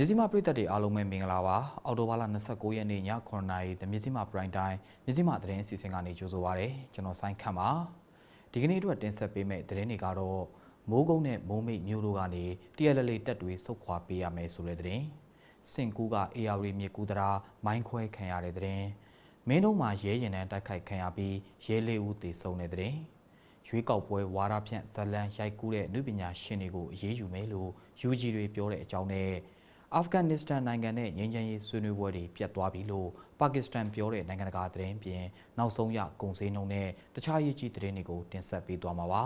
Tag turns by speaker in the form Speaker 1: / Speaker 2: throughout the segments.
Speaker 1: မြစည်းမပြည်သက်တွေအားလုံးပဲမင်္ဂလာပါအော်တိုဘာလ29ရက်နေ့ည9:00နာရီတမြစည်းမပရိုင်တိုင်းမြစည်းမသတင်းအစီအစဉ်ကနေကြိုဆိုပါရစေကျွန်တော်ဆိုင်းခန့်ပါဒီကနေ့အတွက်တင်ဆက်ပေးမယ့်သတင်းတွေကတော့မိုးကုန်းနဲ့မိုးမိတ်မြို့တို့ကနေ TLL တက်တွေစုတ်ခွာပေးရမယ်ဆိုတဲ့သတင်းစင်ကူးက AR မြေကူတရာမိုင်းခွဲခံရတဲ့သတင်းမင်းတို့မှာရဲရင်တန်းတိုက်ခိုက်ခံရပြီးရဲလေးဦးသေဆုံးတဲ့သတင်းရွေးကောက်ပွဲဝါဒဖြန့်ဇလန်ရိုက်ကူးတဲ့လူပညာရှင်တွေကိုအရေးယူမယ်လို့ UG တွေပြောတဲ့အကြောင်းနဲ့ အာဖဂန်နစ္စတန်နိုင်ငံနဲ့ငြိမ်းချမ်းရေးဆွေးနွေးပွဲတွေပြတ်သွားပြီလို့ပါကစ္စတန်ပြောတဲ့နိုင်ငံတကာသတင်းပြင်နောက်ဆုံးရကုန်စည်နှုန်းနဲ့တခြားရေးကြီးသတင်းတွေကိုတင်ဆက်ပေးသွားမှာပါ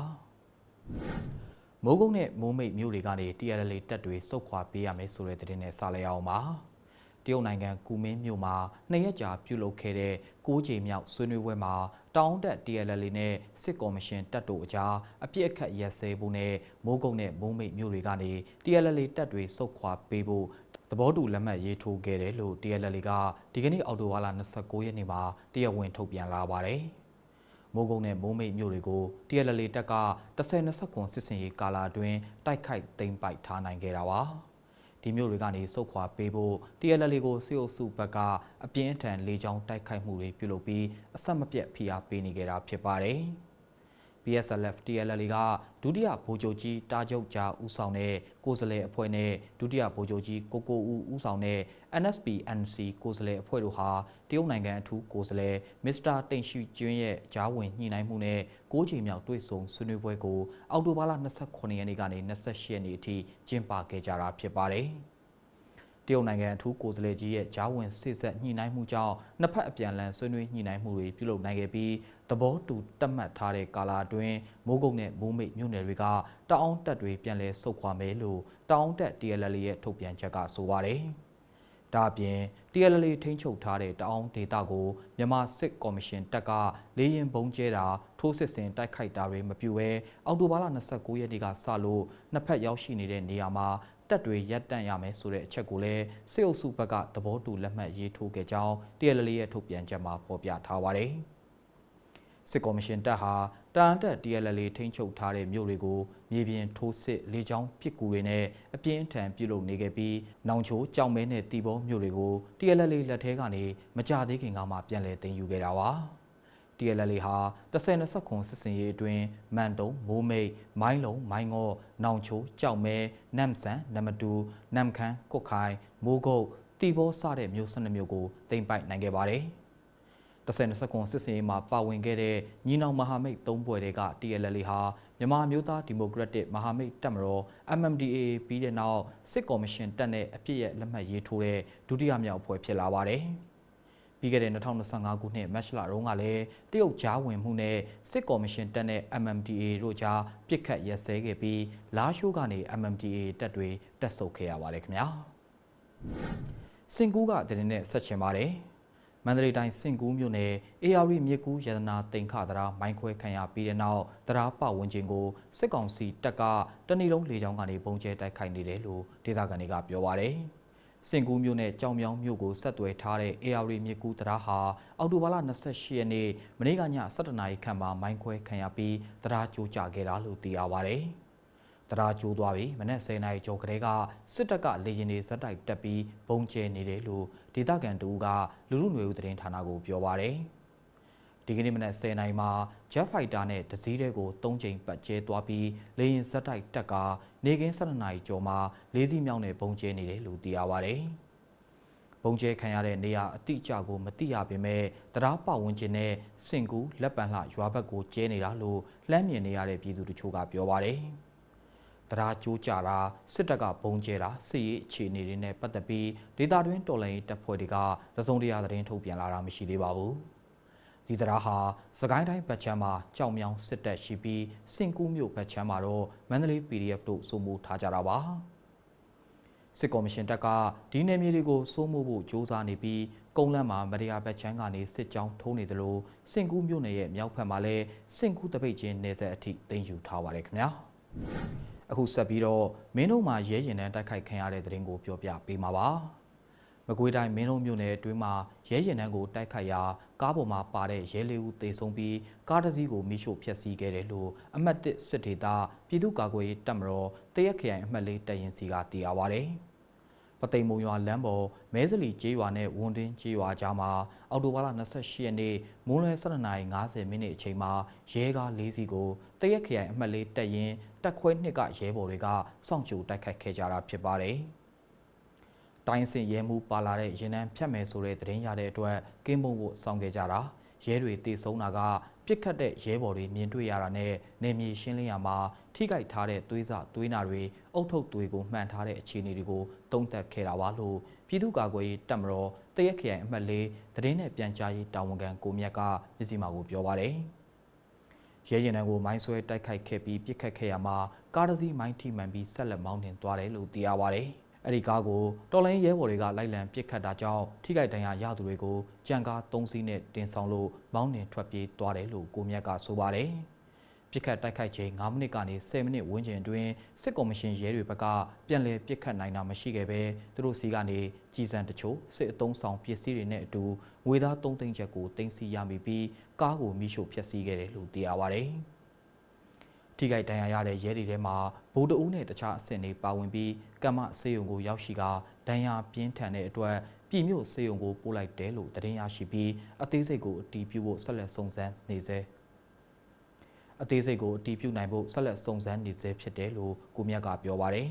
Speaker 1: ။မိုးကုတ်နဲ့မိုးမိတ်မြို့တွေကနေ TRL တက်တွေစုတ်ခွာပေးရမယ်ဆိုတဲ့သတင်းနဲ့စလိုက်အောင်ပါ။တရုတ်နိုင်ငံကူမင်းမြို့မှာနှစ်ရက်ကြာပြုလုပ်ခဲ့တဲ့6ချိန်မြောက်ဆွေးနွေးပွဲမှာ တောင်းတက် TLL နဲ့စစ်ကော်မရှင်တပ်တို့အကြားအပြစ်အခတ်ရက်စဲဖို့နဲ့မိုးကုတ်နဲ့မိုးမိတ်မြို့တွေကနေ TLL တပ်တွေစုတ်ခွာပေးဖို့သဘောတူလက်မှတ်ရေးထိုးခဲ့တယ်လို့ TLL ကဒီကနေ့အောက်တိုဘာလ29ရက်နေ့မှာတရားဝင်ထုတ်ပြန်လာပါတယ်။မိုးကုတ်နဲ့မိုးမိတ်မြို့တွေကို TLL တပ်က10-20စစ်စင်ရေးကာလအတွင်းတိုက်ခိုက်သိမ်းပိုက်ထားနိုင်ခဲ့တာပါ။ ဒီမျိုးတွေကနေစုတ်ခွာပေးဖို့ TLL ကိုစေအုပ်စုဘက်ကအပြင်းအထန်လေကြောင်းတိုက်ခိုက်မှုတွေပြုလုပ်ပြီးအဆက်မပြတ်ဖိအားပေးနေကြတာဖြစ်ပါတယ်။ PSLF TLL ကဒုတိယဗိုလ်ချုပ်ကြီးတာချုပ်ကြားဦးဆောင်တဲ့ကိုယ်စားလှယ်အဖွဲ့နဲ့ဒုတိယဗိုလ်ချုပ်ကြီးကိုကိုဦးဦးဆောင်တဲ့ NSP NC ကိုယ်စားလှယ်အဖွဲ့တို့ဟာတရုတ်နိုင်ငံအထူးကိုယ်စားလှယ်မစ္စတာတိန်ရှိကျွင်းရဲ့ဂျားဝင်ညှိနှိုင်းမှုနဲ့၉ချိန်မြောက်တွေ့ဆုံဆွေးနွေးပွဲကိုအောက်တိုဘာလ29ရက်နေ့ကနေ28ရက်နေ့အထိကျင်းပခဲ့ကြတာဖြစ်ပါတယ်။ တရုတ်နိုင်ငံအထူးကိုယ်စားလှယ်ကြီးရဲ့ဂျားဝင်စစ်ဆက်ညှိနှိုင်းမှုကြောင့်နှစ်ဖက်အပြန်အလှန်ဆွေးနွေးညှိနှိုင်းမှုတွေပြုလုပ်နိုင်ခဲ့ပြီးသဘောတူတတ်မှတ်ထားတဲ့ကာလအတွင်းမိုးကုတ်နဲ့မိုးမိတ်မြို့နယ်တွေကတအောင်းတက်တွေပြန်လည်ဆုတ်ခွာမယ်လို့တအောင်းတက် TLL ရဲ့ထုတ်ပြန်ချက်ကဆိုပါတယ်။ဒါအပြင် TLL ထိန်းချုပ်ထားတဲ့တအောင်းဒေတာကိုမြန်မာစစ်ကော်မရှင်တပ်ကလေရင်ဘုံကျဲတာထိုးစစ်ဆင်တိုက်ခိုက်တာတွေမပြုဘဲအောက်တိုဘာလ29ရက်နေ့ကစလို့နှစ်ဖက်ရောက်ရှိနေတဲ့နေရာမှာတပ်တွေရပ်တန့်ရမယ်ဆိုတဲ့အချက်ကိုလည်းစစ်အုပ်စုဘက်ကသဘောတူလက်မှတ်ရေးထိုးခဲ့ကြောင်း TLL ရဲ့ထုတ်ပြန်ချက်မှာဖော်ပြထားပါတယ်။စစ်ကော်မရှင်တပ်ဟာတန်တက် TLL ထိန်းချုပ်ထားတဲ့မြို့တွေကိုမြေပြင်ထိုးစစ်လေကြောင်းပစ်ကူတွေနဲ့အပြင်းအထန်ပြုလုပ်နေခဲ့ပြီးနောင်ချိုးကြောင်မဲနဲ့တီဘောမြို့တွေကို TLL လက်ထဲကနေမကြသေးခင်ကမှပြန်လည်သိမ်းယူခဲ့တာပါ။ TLL ဟာ10-20ခုစစ်စင်ရေးအတွင်းမန်တုံမိုးမိတ်မိုင်းလုံးမိုင်းငေါ့နောင်ချိုးကြောက်မဲနမ်ဆန်နမတူနမ်ခမ်းကုတ်ခိုင်မိုးကုတ်တီဘောစတဲ့မြို့12မြို့ကိုတင်ပိုက်နိုင်ခဲ့ပါတယ်။10-20ခုစစ်စင်ရေးမှာပါဝင်ခဲ့တဲ့ညီနောင်မဟာမိတ်၃ဘွဲ့တွေက TLL ဟာမြန်မာမျိုးသားဒီမိုကရက်တစ်မဟာမိတ်တပ်မတော် MMDAA ပြီးတဲ့နောက်စစ်ကော်မရှင်တပ်နဲ့အပြစ်ရဲ့လက်မှတ်ရေးထိုးတဲ့ဒုတိယမြောက်အဖွဲ့ဖြစ်လာပါတယ်။ ပြီးခဲ့တဲ့2025ခုနှစ်မတ်လတုန်းကလည်းတရုတ်ကြားဝင်မှုနဲ့စစ်ကော်မရှင်တပ်နဲ့ MMDA တို့ကြားပြစ်ခတ်ရက်စဲခဲ့ပြီးလာရှိုးကနေ MMDA တပ်တွေတက်ဆုပ်ခဲ့ရပါတယ်ခင်ဗျာစင်ကူးကတရင်နဲ့ဆက်ချင်ပါတယ်မန္တလေးတိုင်းစင်ကူးမြို့နယ် AR မြစ်ကူးရတနာတိန်ခသရာမိုင်းခွဲခံရပြီးတဲ့နောက်သရာပဝန်းကျင်ကိုစစ်ကောင်စီတပ်ကတနီလုံးလေကြောင်းကနေပုံကျဲတိုက်ခိုက်နေတယ်လို့ဒေသခံတွေကပြောပါတယ်။ စင်ကူးမြို့နဲ့ကြောင်မြောင်းမြို့ကိုဆက်သွယ်ထားတဲ့ AR မြစ်ကူးတရားဟာအောက်တိုဘာလ28ရက်နေ့မနေ့ကည7:00နာရီခန့်မှာမိုင်းခွဲခံရပြီးတရားကျိုးကျခဲ့တာလို့သိရပါဗျ။တရားကျိုးသွားပြီးမနက်10:00နာရီကျော်ကလေးကစစ်တပ်ကလေရင်တွေဇက်တိုက်တက်ပြီးပုံကျဲနေတယ်လို့ဒေသခံတူကလူလူຫນွေဦးသတင်းဌာနကိုပြောပါဗျ။ဒီကနေ့မနက်10:00နာရီမှာ Jet Fighter နဲ့တစည်းတဲ့ကို၃ချိန်ပတ်ကျဲသွားပြီးလေရင်ဇက်တိုက်တက်က နေကင်း12နာရီကျော်မှာလေးစီးမြောက်နဲ့ပုံကျဲနေတယ်လို့သိရပါဗျ။ပုံကျဲခံရတဲ့နေရာအတိအကျကိုမသိရပေမဲ့တရားပဝန်းကျင်နဲ့စင်ကူလက်ပံလှရွာဘက်ကိုကျဲနေတာလို့လှမ်းမြင်နေရတဲ့ပြည်သူတချို့ကပြောပါတယ်။တရားကြိုးကြတာစစ်တပ်ကပုံကျဲတာစစ်ရေးအခြေအနေတွေနဲ့ပတ်သက်ပြီးဒေတာတွင်းတော်လှန်ရေးတပ်ဖွဲ့တွေကသစုံတရာသတင်းထုတ်ပြန်လာတာမရှိသေးပါဘူး။ ဒီတရားဟာစကိုင်းတိုင်းဘက်ချမ်းမှာကြောင်မြောင်စစ်တပ်ရှိပြီးစင်ကူးမြို့ဘက်ချမ်းမှာတော့မန္တလေး PDF တို့စိုးမိုးထားကြတာပါစစ်ကော်မရှင်တပ်ကဒီနယ်မြေတွေကိုစိုးမိုးဖို့ကြိုးစားနေပြီးကုန်းလန်းမှာမရယာဘက်ချမ်းကနေစစ်ကြောင်းထိုးနေတယ်လို့စင်ကူးမြို့နယ်ရဲ့မြောက်ဘက်မှာလည်းစင်ကူးတပိတ်ချင်းနေဆက်အထိတင်ယူထားပါတယ်ခင်ဗျာအခုဆက်ပြီးတော့မင်းတို့မှာရဲရင်တန်းတိုက်ခိုက်ခံရတဲ့တဲ့ရင်ကိုပြောပြပေးမှာပါမကွေးတိုင်းမင်းလုံးမြို့နယ်အတွင်းမှာရဲရင်နှန်းကိုတိုက်ခိုက်ရာ ကားပေါ်မှာပါတဲ့ရဲလေးဦးသေဆုံးပြီးကားတစ်စီးကိုမိရှို့ဖျက်ဆီးခဲ့တယ်လို့အမှတ်၁စစ်ဒေသပြည်သူ့ကာကွယ်ရေးတပ်မတော်တရက်ခရိုင်အမှတ်၄တပ်ရင်းစီကသိရပါဗျ။ပသိမ်မုံရွာလမ်းပေါ်မဲစလီကျေးရွာနဲ့ဝန်တွင်းကျေးရွာကြားမှာအော်တိုဘာလ28ရက်နေ့မိုးလွယ်12:50မိနစ်အချိန်မှာရဲကား၄စီးကိုတရက်ခရိုင်အမှတ်လေးတက်ရင်တက်ခွဲနှစ်ကရဲဘော်တွေကစောင့်ကြိုတိုက်ခိုက်ခဲ့ကြတာဖြစ်ပါတယ်။ တိုင်းစင်ရဲမှုပါလာတဲ့ရင်နံဖြတ်မယ်ဆိုတဲ့သတင်းရတဲ့အတွက်ကင်းမုံဖို့စောင့်ခဲ့ကြတာရဲတွေတည်ဆုံးတာကပြစ်ခတ်တဲ့ရဲဘော်တွေမြင်တွေ့ရတာနဲ့နေမြေရှင်းလင်းရမှာထိခိုက်ထားတဲ့သွေးစသွေးနာတွေအုတ်ထုတ်တွေကိုမှန်ထားတဲ့အခြေအနေတွေကိုတုံ့တက်ခဲ့တာပါလို့ပြည်သူ့ကာကွယ်ရေးတပ်မတော်တရက်ခရိုင်အမှတ်လေးသတင်းနဲ့ပြန်ကြားရေးတာဝန်ခံကိုမြတ်ကမျက်စိမှောက်ကိုပြောပါတယ်ရဲရင်တန်းကိုမိုင်းဆွဲတိုက်ခိုက်ခဲ့ပြီးပြစ်ခတ်ခဲ့ရမှာကားတစ်စီးမိုင်းထိမှန်ပြီးဆက်လက်မောင်းနှင်သွားတယ်လို့သိရပါတယ်။ အဲ့ဒီကားကိုတော်လိုင်းရဲဘော်တွေကလိုက်လံပစ်ခတ်တာကြောင့်ထိခိုက်ဒဏ်ရာရသူတွေကိုကြံကား၃စီးနဲ့တင်ဆောင်လို့မောင်းနှင်ထွက်ပြေးသွားတယ်လို့ကိုမြတ်ကဆိုပါတယ်။ပြစ်ခတ်တိုက်ခိုက်ချိန်9မိနစ်ကနေ10မိနစ်ဝန်းကျင်အတွင်းစစ်ကော်မရှင်ရဲတွေဘက်ကပြန်လည်ပြစ်ခတ်နိုင်တာမရှိခဲ့ပဲသူတို့စီကနေကြီးစံတချို့စစ်အုံဆောင်ပစ္စည်းတွေနဲ့အတူငွေသား3သိန်းချက်ကိုတင်စီရမိပြီးကားကိုမိရှို့ဖျက်ဆီးခဲ့တယ်လို့သိရပါတယ်။ ထိခိုက်ဒဏ်ရာရတဲ့ရဲတွေထဲမှာဗိုလ်တအူးနဲ့တခြားအဆင့်တွေပါဝင်ပြီးကမ္မစေယုံကိုရောက်ရှိကဒဏ်ရာပြင်းထန်တဲ့အတွက်ပြည်မြို့စေယုံကိုပို့လိုက်တယ်လို့သတင်းရရှိပြီးအသေးစိတ်ကိုအတည်ပြုဖို့ဆက်လက်စုံစမ်းနေစေအသေးစိတ်ကိုအတည်ပြုနိုင်ဖို့ဆက်လက်စုံစမ်းနေစေဖြစ်တယ်လို့ကိုမြတ်ကပြောပါတယ်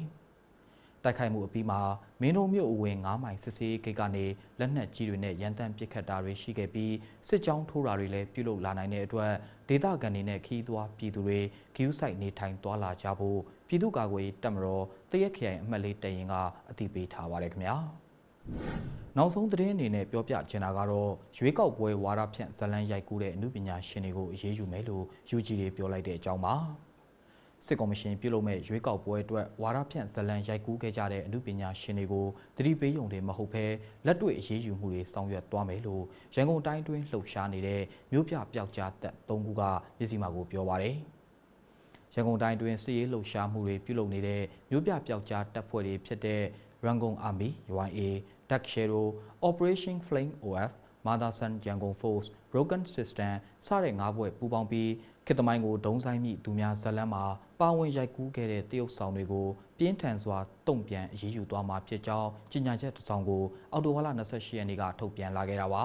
Speaker 1: တိုက်ခိုက်မှုအပြီးမှာမင်းတို့မြို့အဝင်9မိုင်စစ်စေးဂိတ်ကနေလက်နက်ကြီးတွေနဲ့ရန်တမ်းပစ်ခတ်တာတွေရှိခဲ့ပြီးစစ်ကြောင်းထိုးတာတွေလည်းပြုလုပ်လာနိုင်တဲ့အတွက်ဒေသခံတွေနဲ့ခီးသွွားပြည်သူတွေဂယူးဆိုင်နေထိုင်သွားလာကြဖို့ပြည်သူ့ကာကွယ်ရေးတပ်မတော်တရက်ခရိုင်အမှတ်လေးတရင်ကအသိပေးထားပါတယ်ခင်ဗျာနောက်ဆုံးသတင်းအနေနဲ့ပြောပြချင်တာကတော့ရွေးကောက်ပွဲဝါဒဖြန့်ဇလန်းရိုက်ကူးတဲ့အမှုပညာရှင်တွေကိုအရေးယူမယ်လို့ UG တွေပြောလိုက်တဲ့အကြောင်းပါ စစ်ကော်မရှင်ပြုလုပ်မဲ့ရွေးကောက်ပွဲအတွက်ဝါဒဖြန့်ဇလံရိုက်ကူးခဲ့ကြတဲ့အမှုပညာရှင်တွေကိုတတိပေးယုံတွေမဟုတ်ဘဲလက်တွေ့အရေးယူမှုတွေဆောင်ရွက်သွားမယ်လို့ရန်ကုန်တိုင်းတွင်းလှုပ်ရှားနေတဲ့မြို့ပြပျောက်ကြားတပ်၃ခုကပြည်စီမာကိုပြောပါရယ်ရန်ကုန်တိုင်းတွင်စစ်ရေးလှုပ်ရှားမှုတွေပြုလုပ်နေတဲ့မြို့ပြပျောက်ကြားတပ်ဖွဲ့တွေဖြစ်တဲ့ Rangon Army UNA Duck Shadow Operation Flame OF Mother Sun Yangon Force Broken System စတဲ့၅ဘွဲ့ပူးပေါင်းပြီးခေတ်သမိုင်းကိုဒုံဆိုင်မိသူများဇက်လန်းမှာပါဝင်ရိုက်ကူးခဲ့တဲ့တရုတ်ဆောင်တွေကိုပြင်းထန်စွာတုံ့ပြန်အရေးယူသွားမှာဖြစ်ကြောင်းကြေညာချက်တစ်စောင်ကိုအော်တိုဝါလာ28ရက်နေ့ကထုတ်ပြန်လာခဲ့တာပါ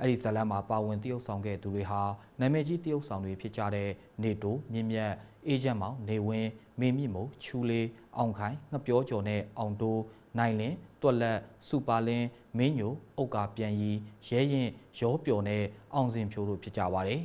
Speaker 1: အဲ့ဒီဇလန်မှာပါဝင်တရုတ်ဆောင်ခဲ့သူတွေဟာနာမည်ကြီးတရုတ်ဆောင်တွေဖြစ်ကြတဲ့နေတိုမြင့်မြတ်အေဂျင့်မောင်နေဝင်းမေမြင့်မို့ချူလေးအောင်ခိုင်ငပြောကျော်နဲ့အောင်တိုးနိုင်လင်း တွက်လက်စူပါလင်းမင်းညိုအုတ်ကာပြန်ရီရဲရင်ရောပျော်နဲ့အောင်စင်ဖြိုးတို့ဖြစ်ကြပါတယ်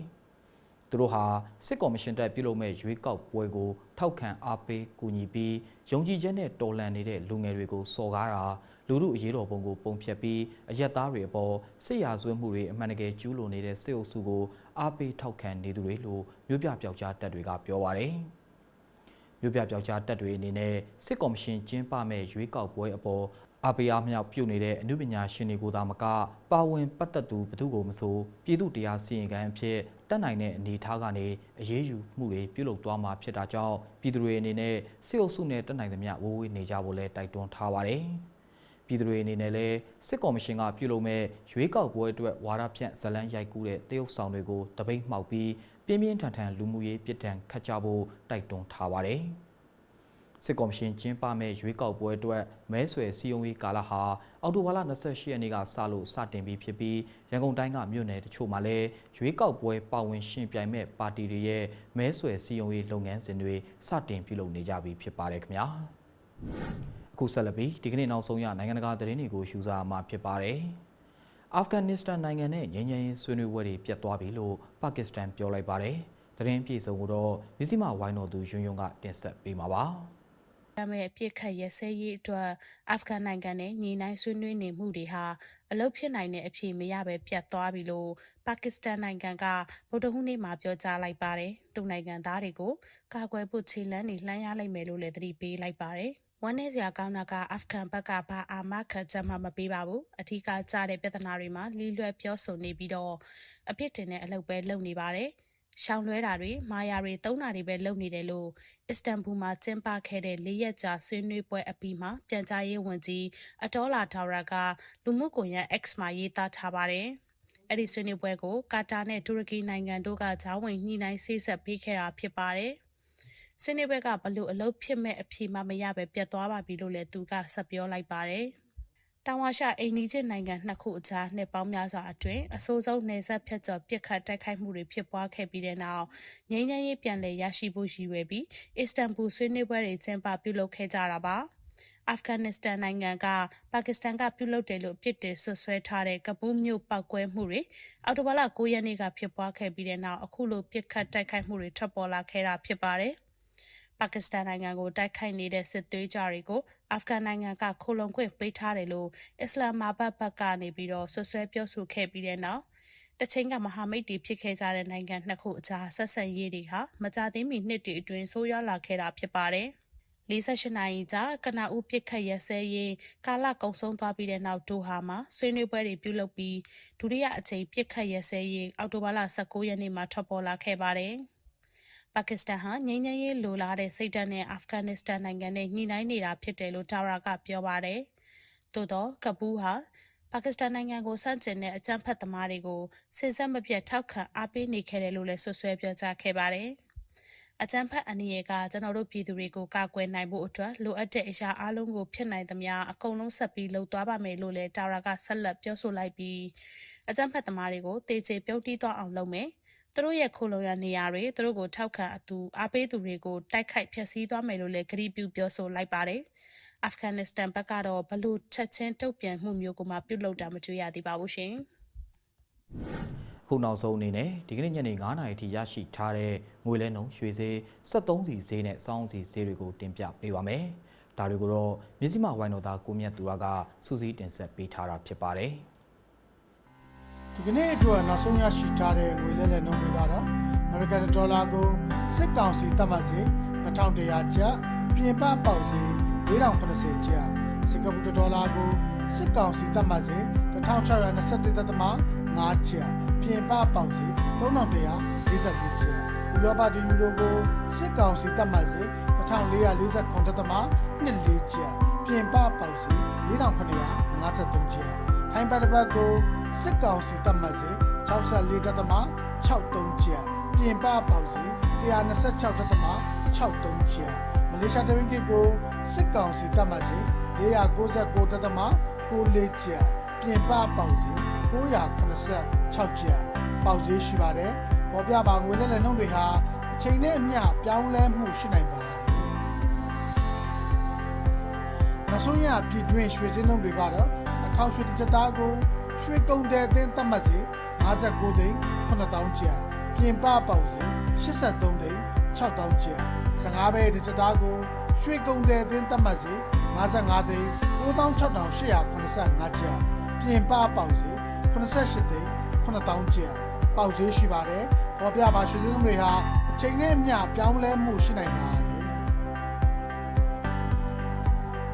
Speaker 1: သူတို့ဟာစစ်ကော်မရှင်တပ်ပြုလုပ်မဲ့ရွေးကောက်ပွဲကိုထောက်ခံအားပေးကူညီပြီးယုံကြည်ချက်နဲ့တော်လှန်နေတဲ့လူငယ်တွေကိုစော်ကားတာလူမှုအရေးတော်ပုံကိုပုံဖြတ်ပြီးအရက်သားတွေအပေါ်စစ်ရာဇဝတ်မှုတွေအမှန်တကယ်ကျူးလွန်နေတဲ့စစ်အုပ်စုကိုအားပေးထောက်ခံနေသူတွေလို့မြို့ပြပျောက်ကြားတပ်တွေကပြောပါတယ်။မြို့ပြပျောက်ကြားတပ်တွေအနေနဲ့စစ်ကော်မရှင်ကျင်းပမဲ့ရွေးကောက်ပွဲအပေါ် အပိအားမြောက်ပြုတ်နေတဲ့အမှုပညာရှင်တွေကိုသာမကပါဝင်ပတ်သက်သူဘသူကိုမဆိုပြည်သူတရားစီရင်ခံအဖြစ်တက်နိုင်တဲ့အနေအထားကနေအရေးယူမှုတွေပြုလုပ်သွားမှာဖြစ်တာကြောင့်ပြည်သူတွေအနေနဲ့စစ်အုပ်စုနဲ့တက်နိုင်သမျှဝေးဝေးနေကြဖို့လဲတိုက်တွန်းထားပါတယ်။ပြည်သူတွေအနေနဲ့လည်းစစ်ကော်မရှင်ကပြုလုပ်မဲ့ရွေးကောက်ပွဲအတွက်ဝါဒဖြန့်ဇလန်းရိုက်ကူးတဲ့တရုတ်ဆောင်တွေကိုတပိတ်မှောက်ပြီးပြင်းပြင်းထန်ထန်လူမှုရေးပြည်တံခတ်ကြဖို့တိုက်တွန်းထားပါတယ်။ စစ်ကော်မရှင်ကျင်းပမဲ့ရွေးကောက်ပွဲအတွက်မဲဆွယ်စည်းရုံးရေးကာလဟာအောက်တိုဘာလ28ရက်နေ့ကစလို့စတင်ပြီးဖြစ်ပြီးရန်ကုန်တိုင်းကမြို့နယ်တချို့မှာလည်းရွေးကောက်ပွဲပါဝင်ရှင်ပြိုင်မဲ့ပါတီတွေရဲ့မဲဆွယ်စည်းရုံးရေးလုပ်ငန်းစဉ်တွေစတင်ပြုလုပ်နေကြပြီဖြစ်ပါတယ်ခင်ဗျာအခုဆက်လက်ပြီးဒီကနေ့နောက်ဆုံးရနိုင်ငံတကာသတင်းတွေကိုရှုစားမှာဖြစ်ပါတယ်အာဖဂန်နစ္စတန်နိုင်ငံနဲ့ငြိမ်းချမ်းရေးဆွေးနွေးပွဲတွေပြတ်သွားပြီလို့ပါကစ္စတန်ပြောလိုက်ပါတယ်သတင်းပြေဆုံးကိုတော့မြစည်းမဝိုင်းတော်သူယွန်းယွန်းကတင်ဆက်ပေးမှာပါ
Speaker 2: ရမယ့်အပြစ်ခတ်ရစဲရေးအတွက်အာဖဂန်နိုင်ငံနဲ့ညီနိုင်ဆွေးနွေးနေမှုတွေဟာအလုတ်ဖြစ်နိုင်တဲ့အဖြစ်မရပဲပြတ်သွားပြီလို့ပါကစ္စတန်နိုင်ငံကဗုဒ္ဓဟူးနေ့မှာပြောကြားလိုက်ပါတယ်။သူ့နိုင်ငံသားတွေကိုကာကွယ်ဖို့ခြေလှမ်းတွေလှမ်းရလိုက်မယ်လို့လည်းသတိပေးလိုက်ပါတယ်။ဝန်내စရာကောင်းတာကအာဖဂန်ဘက်ကဘာအာမခံချက်မှမပေးပါဘူးအထူးကကြားတဲ့ပြဿနာတွေမှာလီလွယ်ပြောဆိုနေပြီးတော့အပြစ်တင်တဲ့အလုပ်ပဲလုပ်နေပါတယ် ရှောင်လွဲတာတွေမာယာတွေသုံးတာတွေပဲလုပ်နေတယ်လို့အစ္စတန်ဘူမှာကျင်းပခဲ့တဲ့လေးရက်ကြာဆွေးနွေးပွဲအပြီးမှာပြန်ကြားရေးဝန်ကြီးအတော်လာထော်ရာကလူမှုကွန်ရက် X မှာရေးသားထားပါတယ်။အဲ့ဒီဆွေးနွေးပွဲကိုကာတာနဲ့တူရကီနိုင်ငံတို့ကဂျာဝင်ညှိနှိုင်းဆေးဆက်ပေးခဲ့တာဖြစ်ပါတယ်။ဆွေးနွေးပွဲကဘလို့အလုပ်ဖြစ်မဲ့အဖြေမှမရပဲပြတ်သွားပါပြီလို့လည်းသူကဆက်ပြောလိုက်ပါတယ်။ တောင်ဝါရှာအိန္ဒိချင်းနိုင်ငံနှစ်ခုအကြားနှစ်ပေါင်းများစွာအတွင်းအဆိုးဆုံးနေဆက်ဖြတ်ကျော်ပြစ်ခတ်တိုက်ခိုက်မှုတွေဖြစ်ပွားခဲ့ပြီးတဲ့နောက်ငြိမ်းချမ်းရေးပြန်လည်ရရှိဖို့ရည်ရွယ်ပြီးအစ္စတန်ဘူဆွေးနွေးပွဲတွေကျင်းပပြုလုပ်ခဲ့ကြတာပါ။အာဖဂန်နစ္စတန်နိုင်ငံကပါကစ္စတန်ကပြုလုပ်တယ်လို့ပြစ်တင်ဆွဆွဲထားတဲ့ကပူးမြို့ပောက်ကွဲမှုတွေအော်တိုဘာလ9ရက်နေ့ကဖြစ်ပွားခဲ့ပြီးတဲ့နောက်အခုလိုပြစ်ခတ်တိုက်ခိုက်မှုတွေထွက်ပေါ်လာခဲ့တာဖြစ်ပါတယ်။ ပါကစ္စတန်နိုင်ငံကိုတိုက်ခိုက်နေတဲ့စစ်သွေးကြတွေကိုအာဖဂန်နိုင်ငံကခိုလုံခွင့်ပေးထားတယ်လို့အစ္စလာမာဘတ်ဘက်ကနေပြီးတော့ဆွဆွဲပြောဆိုခဲ့ပြီးတဲ့နောက်တချင်းကမဟာမိတ်တီဖြစ်ခဲ့ကြတဲ့နိုင်ငံနှစ်ခုအကြားဆက်ဆံရေးတွေဟာမကြသေးမီနှစ်တွေအတွင်းဆိုးရွားလာခဲ့တာဖြစ်ပါတယ်။48နာရီကြာကနဦးပစ်ခတ်ရစဲရေးကာလကုံဆုံးသွားပြီးတဲ့နောက်ဒိုဟာမှာဆွေးနွေးပွဲတွေပြုလုပ်ပြီးဒုတိယအကြိမ်ပစ်ခတ်ရစဲရေးအောက်တိုဘာလ19ရက်နေ့မှာထွက်ပေါ်လာခဲ့ပါတယ်။ ပါကစ္စတန်ဟာငြိမ်းချမ်းရေးလိုလားတဲ့စိတ်ဓာတ်နဲ့အာဖဂန်နစ္စတန်နိုင်ငံနဲ့ညှိနှိုင်းနေတာဖြစ်တယ်လို့တာရာကပြောပါတယ်။သို့တော့ကပူးဟာပါကစ္စတန်နိုင်ငံကိုစန့်ကျင်တဲ့အကြမ်းဖက်သမားတွေကိုစင်ဆက်မပြတ်ထောက်ခံအားပေးနေခဲ့တယ်လို့လည်းဆွဆွဲပြောကြားခဲ့ပါတယ်။အကြမ်းဖက်အနည်းငယ်ကကျွန်တော်တို့ပြည်သူတွေကိုကာကွယ်နိုင်ဖို့အတွက်လိုအပ်တဲ့အရာအလုံးကိုဖြစ်နိုင်သမျှအကုန်လုံးဆက်ပြီးလုပ်သွားပါမယ်လို့လည်းတာရာကဆက်လက်ပြောဆိုလိုက်ပြီးအကြမ်းဖက်သမားတွေကိုတေချေပြုတ်တီးသွားအောင်လုပ်မယ် သူတို့ရဲ့ခိုလုံရနေရာတွေသူတို့ကိုထောက်ခံအတူအားပေးသူတွေကိုတိုက်ခိုက်ဖျက်ဆီးသွားမယ်လို့လည်းကြေပြုပြောဆိုလိုက်ပါတယ်အာဖဂန်နစ္စတန်ဘက်ကတော့ဘလို့ချက်ချင်းတုတ်ပြန်မှုမျိုးကိုမှပြုတ်လောက်တာမတွေ့ရသေးပါဘူးရှင်
Speaker 1: ခုနောက်ဆုံးအနေနဲ့ဒီကနေ့ညနေ9:00နာရီထိရရှိထားတဲ့ငွေလဲနှုန်းရွှေဈေး73စီဈေးနဲ့စောင်းစီဈေးတွေကိုတင်ပြပေးပါမယ်။ဒါတွေကိုတော့မြစည်းမဝိုင်းတော်သားကိုမြတ်သူရကစူးစီးတင်ဆက်ပေးထားတာဖြစ်ပါတယ်။
Speaker 3: ဒီကနေ့အတွက်နောက်ဆုံးရရှိထားတဲ့ငွေလဲလှယ်နှုန်းတွေကတော့ American Dollar ကိုစစ်ကောင်စီသတ်မှတ်စေ2100ကျပ်ပြင်ပပေါက်စေ4080ကျပ်စင်ကာပူဒေါ်လာကိုစစ်ကောင်စီသတ်မှတ်စေ1621.5ကျပ်ပြင်ပပေါက်စီ3149ကျပ်ဥရောပတယူရိုကိုစစ်ကောင်စီတတ်မှတ်စီ1449တသမ24ကျပ်ပြင်ပပေါက်စီ4953ကျပ် ထိုင်းပတ်တစ်ပတ်ကိုစစ်ကောင်စီတတ်မှတ်စီ64တသမ63ကျပ်ပြင်ပပေါက်စီ126တသမ63ကျပ်မလေးရှားတဝင်းကကိုစစ်ကောင်စီတတ်မှတ်စီ499တသမ94ကျပ်ပြင်ပပေါက်စီ986ကျပ်ပေါက်ဈေးရှိပါတယ်။ပေါ်ပြပါငွေလဲလှယ်နှုန်းတွေဟာအချိန်နဲ့အမျှပြောင်းလဲမှုရှိနိုင်ပါတယ်။မဆုံးရပြည်တွင်းရွှေစင်းနှုန်းတွေကတော့အ ထောက်ရွှေတစ်သားကိုရွှေကုန်တဲ့အသင်းသတ်မှတ်စီ59သိန်း9000ကျပ်ပြင်ပပေါက်စီ83သိန်း6000ကျပ်15ဘဲတစ်သားကိုရွှေကုန်တဲ့အသင်းသတ်မှတ်စီ55သိန်း96,885ကျပ်ပြင်ပပေါက်စီ88သိန်း9000ကျပ်ပေါက်ဈေးရှိပါတယ်။ပေါ်ပြပါရွှေစည်းလုံးတွေဟာအချိန်နဲ့အမျှပြောင်းလဲမှုရှိနိုင်ပါတယ်။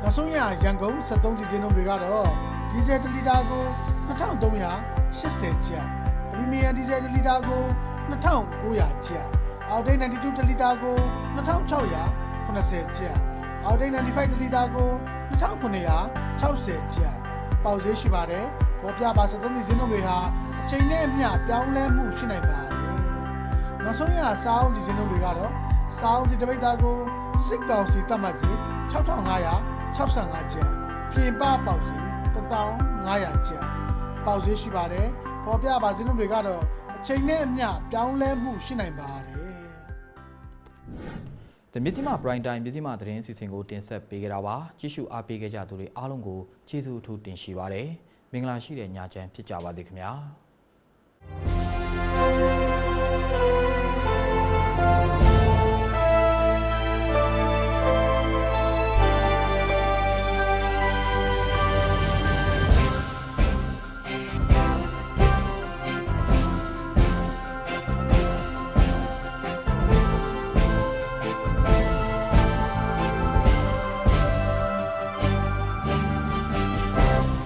Speaker 3: နောက်ဆုံးရရန်ကုန်73စီစင်းလုံးတွေကတော့ ဒီဇယ်1လီတာကို2380ကျပ်ပရီမီယံဒီဇယ်1လီတာကို2900ကျပ်အောက်တိတ်92တလီတာကို2680ကျပ်အောက်တိတ်95တလီတာကို2960ကျပ်ပေါက်ဈေးရှိပါတယ်။ပေါ်ပြပါ73ဒီဇင်းတို့တွေဟာအချိန်နဲ့အမျှပြောင်းလဲမှုရှိနိုင်ပါတယ်။နောက်ဆုံးရစားအောင်ဒီဇင်းတို့တွေကတော့စားအောင်ဒီတပိတ်သားကိုစစ်ကောင်စီတတ်မှတ်စီ6565ကျပ်ပြင်ပပေါက်စီ 1500ကျပ်ပေါက်ဈေးရှိပါတယ်။ပေါ်ပြပါဇင်းတို့တွေကတော့အချိန်နဲ့အမျှပြောင်းလဲမှုရှိနိုင်ပါတယ်။
Speaker 1: ဒီမြစီမ prime time မြစီမသတင်းစီစဉ်ကိုတင်ဆက်ပေးကြတာပါကြည့်ရှုအားပေးခဲ့ကြသူတွေအားလုံးကိုကျေးဇူးအထူးတင်ရှိပါတယ်။မင်္ဂလာရှိတဲ့ညချမ်းဖြစ်ကြပါစေခင်ဗျာ